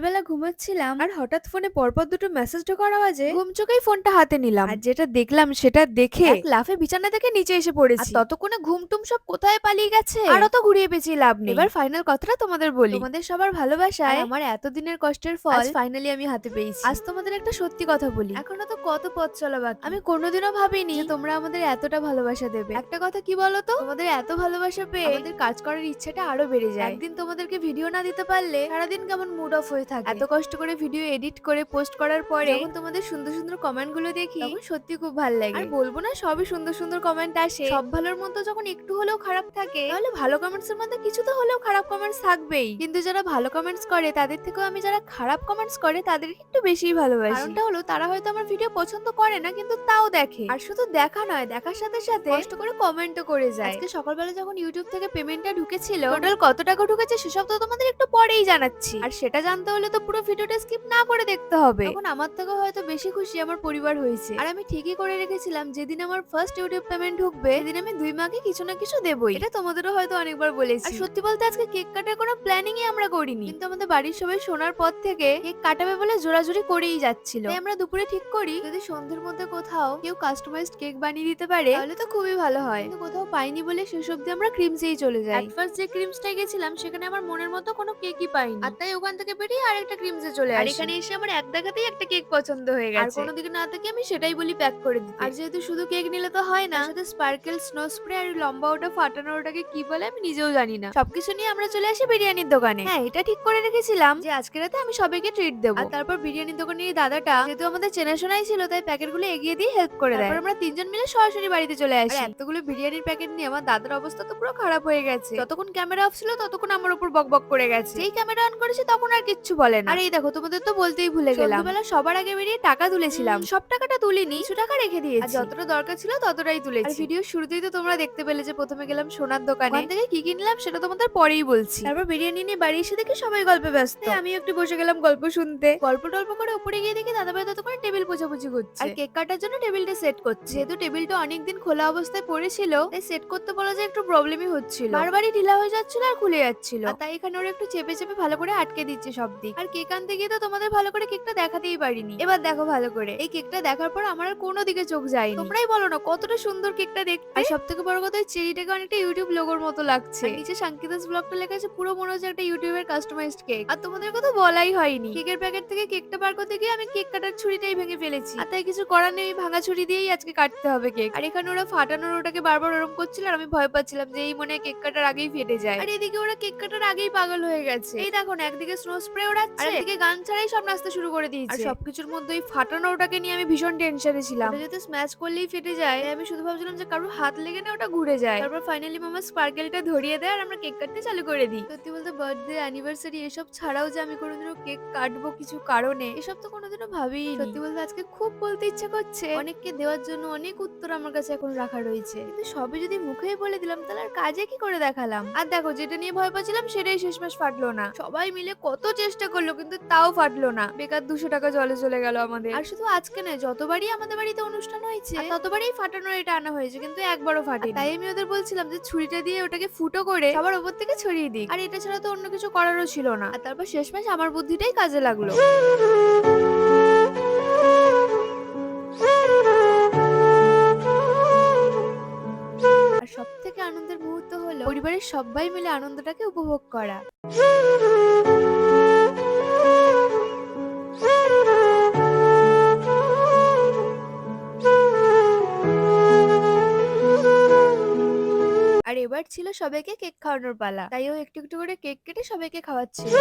সকালবেলা ঘুমাচ্ছিলাম আর হঠাৎ ফোনে পরপর দুটো মেসেজ ঢোকার আওয়াজে ঘুম চোখেই ফোনটা হাতে নিলাম। আর যেটা দেখলাম সেটা দেখে এক লাফে বিছানা থেকে নিচে এসে পড়েছি। আর ততক্ষণে ঘুম টুম সব কোথায় পালিয়ে গেছে? আর তো ঘুরিয়ে পেঁচিয়ে লাভ নেই। এবার ফাইনাল কথাটা তোমাদের বলি। তোমাদের সবার ভালোবাসায় আমার এতদিনের কষ্টের ফল ফাইনালি আমি হাতে পেয়েছি। আজ তোমাদের একটা সত্যি কথা বলি। এখনও তো কত পথ চলা বাকি। আমি কোনোদিনও ভাবিনি যে তোমরা আমাদের এতটা ভালোবাসা দেবে। একটা কথা কি বলো তো তোমাদের এত ভালোবাসা পেয়ে আমাদের কাজ করার ইচ্ছাটা আরও বেড়ে যায়। একদিন তোমাদেরকে ভিডিও না দিতে পারলে সারাদিন কেমন মুড অফ হয়ে থাকে। এত কষ্ট করে ভিডিও এডিট করে পোস্ট করার পরে যখন তোমাদের সুন্দর সুন্দর কমেন্টগুলো দেখি তখন সত্যি খুব ভালো লাগে। আর বলব না সবই সুন্দর সুন্দর কমেন্ট আসে। সব ভালোর মধ্যে যখন একটু হলেও খারাপ থাকে তাহলে ভালো কমেন্টস এর মধ্যে কিছু তো হলেও খারাপ কমেন্টস থাকবেই। কিন্তু যারা ভালো কমেন্টস করে তাদের থেকেও আমি যারা খারাপ কমেন্টস করে তাদের একটু বেশিই ভালোবাসি। কারণটা হলো তারা হয়তো আমার ভিডিও পছন্দ করে না কিন্তু তাও দেখে। আর শুধু দেখা নয় দেখার সাথে সাথে কষ্ট করে কমেন্টও করে যায়। আজকে সকালবেলা যখন ইউটিউব থেকে পেমেন্টটা ঢুকেছিল টোটাল কত টাকা ঢুকেছে সেসব তো তোমাদের একটু পরেই জানাচ্ছি। আর সেটা জানতে হলে তো পুরো ভিডিওটা স্কিপ না করে দেখতে হবে। এখন আমার থেকে হয়তো বেশি খুশি আমার পরিবার হয়েছে। আর আমি ঠিকই করে রেখেছিলাম যেদিন আমার ফার্স্ট ইউটিউব পেমেন্ট ঢুকবে সেদিন আমি দুই মাকে কিছু না কিছু দেবই। এটা তোমাদেরও হয়তো অনেকবার বলেছি। আর সত্যি বলতে আজকে কেক কাটার কোনো প্ল্যানিং আমরা করিনি। কিন্তু আমাদের বাড়ির সবাই শোনার পর থেকে কেক কাটাবে বলে জোরাজুরি করেই যাচ্ছিল। তাই আমরা দুপুরে ঠিক করি যদি সন্ধ্যের মধ্যে কোথাও কেউ কাস্টমাইজড কেক বানিয়ে দিতে পারে তাহলে তো খুবই ভালো হয়। কিন্তু কোথাও পাইনি বলে শেষ অব্দি আমরা ক্রিমসেই চলে যাই। ফার্স্ট যে ক্রিমসটাই গেছিলাম সেখানে আমার মনের মতো কোনো কেকই পাইনি। আর তাই ওখান থেকে বেরিয়ে আরেকটা ক্রিমসে চলে আর এখানে এসে আমার এক দেখাতেই একটা কেক পছন্দ হয়ে গেছে আর কোনো দিকে না থেকে আমি সেটাই বলি প্যাক করে দিই আর যেহেতু শুধু কেক নিলে তো হয় না সাথে স্পার্কেল স্নো স্প্রে আর লম্বা ওটা ফাটানো ওটাকে কি বলে আমি নিজেও জানি না। সবকিছু নিয়ে আমরা চলে আসি বিরিয়ানির দোকানে। হ্যাঁ এটা ঠিক করে রেখেছিলাম যে আজকে রাতে আমি সবাইকে ট্রিট দেবো। আর তারপর বিরিয়ানির দোকানে এই দাদাটা যেহেতু আমাদের চেনাশোনাই ছিল তাই প্যাকেটগুলো এগিয়ে দিয়ে হেল্প করে দেয়। আমরা তিনজন মিলে সরাসরি বাড়িতে চলে আসি। এতগুলো বিরিয়ানির প্যাকেট নিয়ে আমার দাদার অবস্থা তো পুরো খারাপ হয়ে গেছে। যতক্ষণ ক্যামেরা অফ ছিল ততক্ষণ আমার উপর বক বক করে গেছে। যেই ক্যামেরা অন করেছে তখন আর কিচ্ছু বলে না। আর এই দেখো তোমাদের তো বলতেই ভুলে গেলাম। সবার আগে বেরিয়ে টাকা তুলেছিলাম। সব টাকাটা তুলিনি কিছু টাকা রেখে দিয়েছি। আর যতটা দরকার ছিল ততটাই তুলেছি। ভিডিও শুরুতেই তো তোমরা দেখতে পেলে যে প্রথমে গেলাম সোনার দোকানে। ওখান থেকে কি কিনলাম সেটা তোমাদের পরেই বলছি। তারপর বিরিয়ানি নিয়ে বাড়ি এসে দেখি সবাই গল্পে ব্যস্ত। আমি একটু বসে গেলাম গল্প শুনতে। গল্প টল্প করে উপরে গিয়ে দেখি দাদা ভাই তত টেবিল পোছাপুছি করছে। আর কেক কাটার জন্য টেবিলটা সেট করছে। যেহেতু টেবিলটা অনেকদিন খোলা অবস্থায় পড়েছিল তাই সেট করতে বলা যায় একটু প্রবলেমই হচ্ছিল। বারবারই ঢিলা হয়ে যাচ্ছিল আর খুলে যাচ্ছিল। তাই এখানে ওরা একটু চেপে চেপে ভালো করে আটকে দিচ্ছে সব দিক। আর কেক আনতে গিয়ে তো তোমাদের ভালো করে কেকটা দেখাতেই পারিনি। এবার দেখো ভালো করে, এই কেকটা দেখার পর আমার আর কোনো দিকে চোখ যায়নি। তোমরাই বলো না, কতটা সুন্দর কেকটা দেখতে। আর সব বড় কথা চেরিটাকে অনেকটা ইউটিউব লোগোর মতো লাগছে। নিচে সাংকিতাস ব্লগটা লেখা আছে, পুরো মনে হচ্ছে একটা ইউটিউবের কাস্টমাইজড কেক আর তোমাদের কথা বলাই হয়নি। কেকের প্যাকেট থেকে কেকটা বার করতে গিয়ে আমি কেক কাটার ছুরিটাই ভেঙে ফেলেছি। আর তাই কিছু করার নেই, ভাঙা ছুরি দিয়েই আজকে কাটতে হবে কেক আর এখানে ওরা ফাটানোর ওটাকে বারবার ওরম করছিল আর আমি ভয় পাচ্ছিলাম যে এই মনে কেক কাটার আগেই ফেটে যায়। আর এদিকে ওরা কেক কাটার আগেই পাগল হয়ে গেছে। এই দেখো না, একদিকে স্নো স্প্রে ওড়াচ্ছে আর একদিকে গান ছাড়াই সব নাচতে শুরু করে দিয়েছে। আর সবকিছুর মধ্যে ওই ফাটানো ওটাকে নিয়ে আমি ভীষণ টেনশনে ছিলাম। যাতে স্ম্যাচ করলেই ফেটে যায় আমি শুধু ভাবছিলাম যে কারোর হাত লেগে না ওটা ঘুরে যায়। তারপর ফাইনালি মামা স্পার্কেলটা ধরিয়ে দেয় আর আমরা কেক কাটতে চালু করে দিই। সত্যি বলতে বার্থডে অ্যানিভার্সারি এসব ছাড়াও যে আমি কোনোদিনও কেক কাটবো কিছু কারণে এসব তো কোনোদিনও ভাবিই সত্যি বলতে আজকে খুব বলতে ইচ্ছে করছে। অনেককে দেওয়ার জন্য অনেক উত্তর আমার কাছে এখন রাখা রয়েছে। কিন্তু সবই যদি মুখেই বলে দিলাম তাহলে আর কাজে কি করে দেখালাম? আর দেখো যেটা নিয়ে ভয় পাচ্ছিলাম সেটাই শেষমেশ ফাটলো না। সবাই মিলে কত চেষ্টা করল কিন্তু তাও ফাটলো না। বেকার দুশো টাকা জলে চলে গেল আমাদের। আর শুধু আজকে নয় যতবারই আমাদের বাড়িতে অনুষ্ঠান হয়েছে ততবারই ফাটানোর এটা আনা হয়েছে কিন্তু একবারও ফাটে তাই আমি ওদের বলছিলাম যে ছুরিটা দিয়ে ওটাকে ফুটো করে সবার উপর থেকে ছড়িয়ে দিই আর এটা ছাড়া তো অন্য কিছু করারও ছিল না। আর তারপর শেষমেশ আমার বুদ্ধিটাই কাজে লাগল। আর সব থেকে আনন্দের মুহূর্ত হলো পরিবারের সবাই মিলে আনন্দটাকে উপভোগ করা। এবার ছিল সবাইকে কেক খাওয়ানোর পালা। তাই ও একটু একটু করে কেক কেটে সবাইকে খাওয়াচ্ছিল।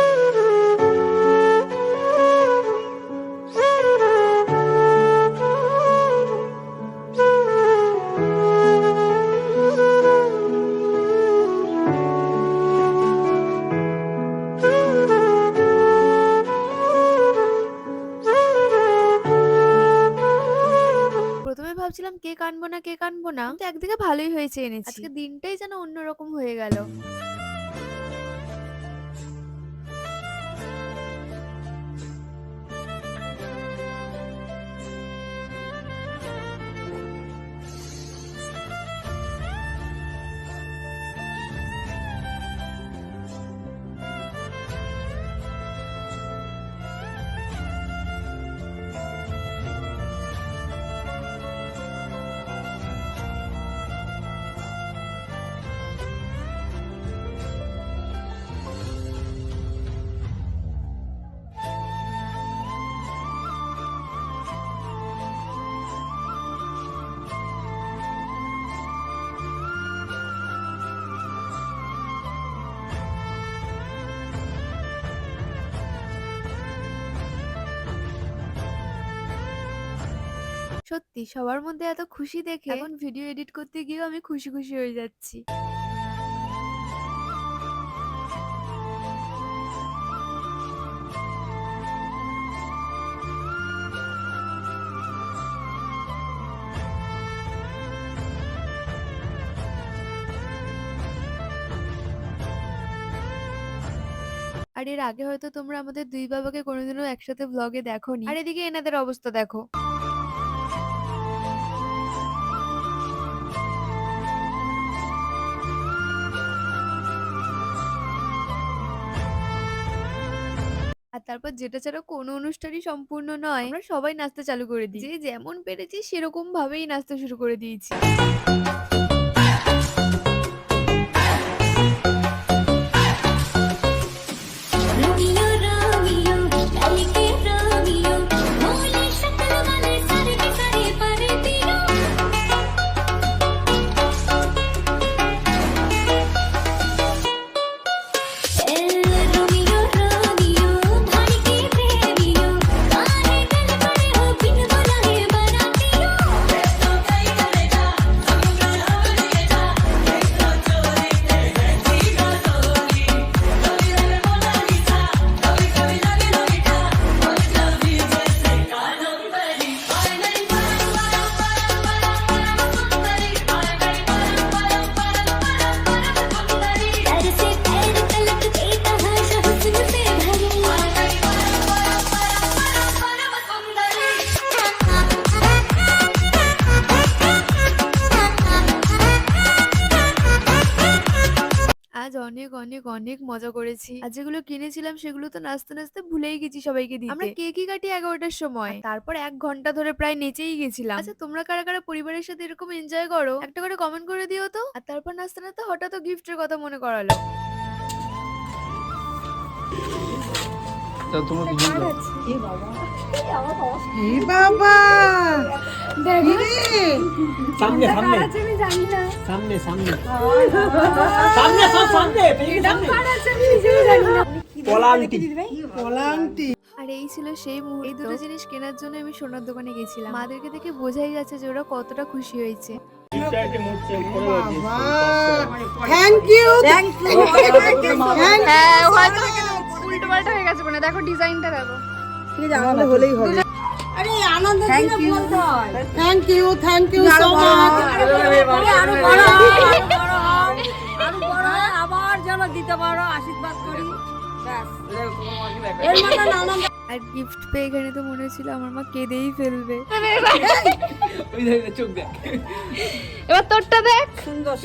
আনব না কেক আনব না? কিন্তু একদিকে ভালোই হয়েছে এনেছি। আজকে দিনটাই যেন অন্যরকম হয়ে গেল। সত্যি সবার মধ্যে এত খুশি দেখে এখন ভিডিও এডিট করতে গিয়েও আমি খুশি খুশি হয়ে যাচ্ছি। আর এর আগে হয়তো তোমরা আমাদের দুই বাবাকে কোনোদিনও একসাথে ব্লগে দেখোনি। আর এদিকে এনাদের অবস্থা দেখো। তারপর যেটা ছাড়া কোনো অনুষ্ঠানই সম্পূর্ণ নয়। আমরা সবাই নাচতে চালু করে দিই। যে যেমন পেরেছি সেরকম ভাবেই নাচতে শুরু করে দিয়েছি। অনেক অনেক অনেক মজা করেছি। আর যেগুলো কিনেছিলাম সেগুলো তো নাচতে নাচতে ভুলেই গেছি সবাইকে দিতে। আমরা কেকই কাটি এগারোটার সময়? তারপর এক ঘণ্টা ধরে প্রায় নেচেই গেছিলাম। আচ্ছা তোমরা কারা কারা পরিবারের সাথে এরকম এনজয় করো? একটা করে কমেন্ট করে দিও তো। আর তারপর নাচতে নাচতে হঠাৎ গিফটের কথা মনে করালো। তোমার এ বাবা। সামনে সামনে। সামনে সামনে। সামনে সব সামনে পলান্টি পলাংটি আর এই ছিল সেই মুহূর্ত। এই দুটো জিনিস কেনার জন্য আমি সোনার দোকানে গেছিলাম। মাদেরকে দেখে বোঝাই যাচ্ছে যে ওরা কতটা খুশি হয়েছে। থ্যাংক ইউ থ্যাংক ইউ হ্যাঁ হয়তো হয়ে গেছে মানে দেখো ডিজাইনটা দেখো। আমাদের হলেই হবে। আরে আনন্দ thank you thank you thank you so much আরও বড় আরও বড় আবার যেন দিতে পারো আশীর্বাদ করি। ব্যাস। এর মতন আনন্দ আর গিফট পেয়ে এখানে তো মনে হচ্ছিল আমার মা কেঁদেই ফেলবে। ওই দেখ চোখ দেখ। এবার তোরটা দেখ। সুন্দর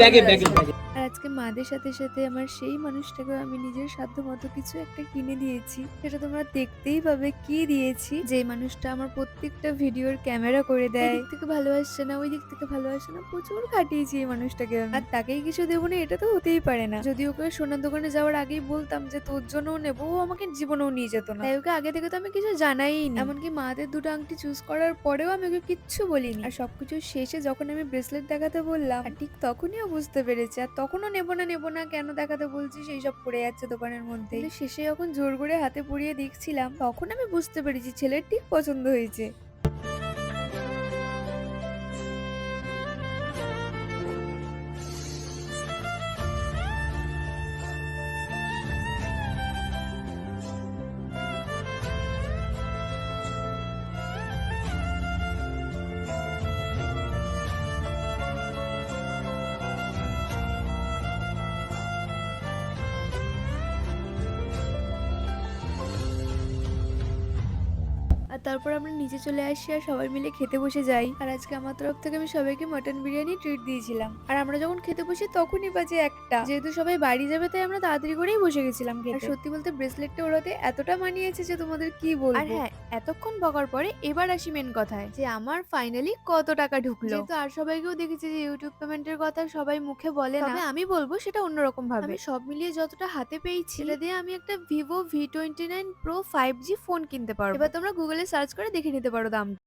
ব্যাগে ব্যাগে ব্যাগে। আর আজকে মাদের সাথে সাথে আমার সেই মানুষটাকে আমি নিজের সাধ্য মতো কিছু একটা কিনে দিয়েছি। সেটা তোমরা দেখতেই পাবে কি দিয়েছি। যে মানুষটা আমার প্রত্যেকটা ভিডিওর ক্যামেরা করে দেয়। দিক থেকে ভালোবাসছে না ওই দিক থেকে ভালোবাসে না প্রচুর খাটিয়েছি এই মানুষটাকে আর তাকেই কিছু দেবো না এটা তো হতেই পারে না। যদি ওকে সোনার দোকানে যাওয়ার আগেই বলতাম যে তোর জন্যও নেব ও আমাকে জীবনেও নিয়ে যেত। না। তাই ওকে আগে থেকে তো আমি কিছু জানাই না। এমনকি মাদের দুটো আংটি চুজ করার পরেও আমি ওকে কিচ্ছু বলিনি। আর সবকিছু শেষে যখন আমি ব্রেসলেট দেখাতে বললাম আর ঠিক তখনই ও বুঝতে পেরেছে আর তখনও নেব না নেব না কেন দেখাতে বলছি সেই সব পড়ে যাচ্ছে দোকানের মধ্যে। শেষে যখন জোর করে হাতে পরিয়ে দেখছিলাম তখন আমি বুঝতে পেরেছি ছেলের ঠিক পছন্দ হয়েছে। তারপর আমরা নিচে চলে আসি আর সবাই মিলে খেতে বসে যাই। আর আজকে আমার তরফ থেকে আমি সবাইকে মটন বিরিয়ানি ট্রিট দিয়েছিলাম। আর আমরা যখন খেতে বসি তখনই বাজে একটা। যেহেতু সবাই বাড়ি যাবে তাই আমরা তাড়াতাড়ি করেই বসে গেছিলাম আর সত্যি বলতে ব্রেসলেটটা ওরাতে এতটা মানিয়েছে যে তোমাদের কি বলব? আর হ্যাঁ এতক্ষণ বকার পরে এবার আসি মেন কথায় যে আমার ফাইনালি কত টাকা ঢুকলো। যেহেতু আর সবাইকেও দেখেছি যে ইউটিউব পেমেন্টের কথা সবাই মুখে বলে না। তবে আমি বলব সেটা অন্যরকম ভাবে। আমি সব মিলিয়ে যতটা হাতে পেয়েছি সেটা দিয়ে আমি একটা Vivo V twenty nine pro five G phone কিনতে পারব। এবার তোমরা গুগলে সার্চ করে দেখে নিতে পারো দাম।